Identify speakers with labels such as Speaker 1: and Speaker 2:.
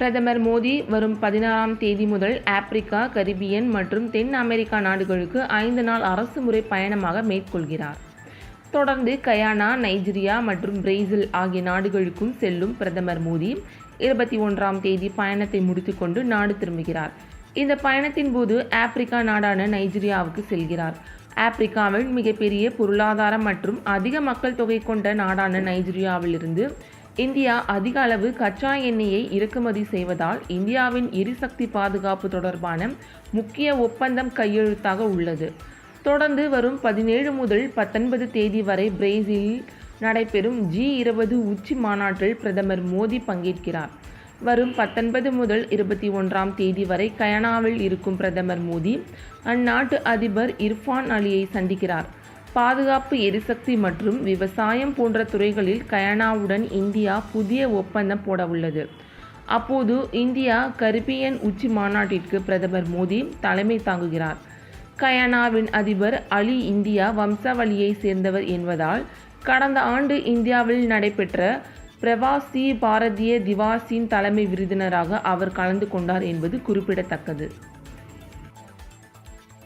Speaker 1: பிரதமர் மோடி வரும் பதினாறாம் தேதி முதல் ஆப்பிரிக்கா கரிபியன் மற்றும் தென் அமெரிக்கா நாடுகளுக்கு ஐந்து நாள் அரசுமுறை பயணமாக மேற்கொள்கிறார். தொடர்ந்து கயானா நைஜீரியா மற்றும் பிரேசில் ஆகிய நாடுகளுக்கும் செல்லும் பிரதமர் மோடி இருபத்தி ஒன்றாம் தேதி பயணத்தை முடித்துக்கொண்டு நாடு திரும்புகிறார். இந்த பயணத்தின் போது ஆப்பிரிக்கா நாடான நைஜீரியாவுக்கு செல்கிறார். ஆப்பிரிக்காவில் மிகப்பெரிய பொருளாதார மற்றும் அதிக மக்கள் தொகை கொண்ட நாடான நைஜீரியாவிலிருந்து இந்தியா அதிக அளவு கச்சா எண்ணெயை இறக்குமதி செய்வதால் இந்தியாவின் எரிசக்தி பாதுகாப்பு தொடர்பான முக்கிய ஒப்பந்தம் கையெழுத்தாக உள்ளது. தொடர்ந்து வரும் பதினேழு முதல் பத்தொன்பது தேதி வரை பிரேசிலில் நடைபெறும் ஜி இருபது உச்சி மாநாட்டில் பிரதமர் மோடி பங்கேற்கிறார். வரும் பத்தொன்பது முதல் இருபத்தி ஒன்றாம் தேதி வரை கயனாவில் இருக்கும் பிரதமர் மோடி அந்நாட்டு அதிபர் இர்ஃபான் அலியை சந்திக்கிறார். பாதுகாப்பு எரிசக்தி மற்றும் விவசாயம் போன்ற துறைகளில் கயானாவுடன் இந்தியா புதிய ஒப்பந்தம் போட உள்ளது அப்போது இந்தியா கரிபியன் உச்சி மாநாட்டிற்கு பிரதமர் மோடி தலைமை தாங்குகிறார். கயானாவின் அதிபர் அலி இந்தியா வம்சாவளியை சேர்ந்தவர் என்பதால் கடந்த ஆண்டு இந்தியாவில் நடைபெற்ற பிரவாசி பாரதிய திவாசின் தலைமை விருதினராக அவர் கலந்து கொண்டார் என்பது குறிப்பிடத்தக்கது.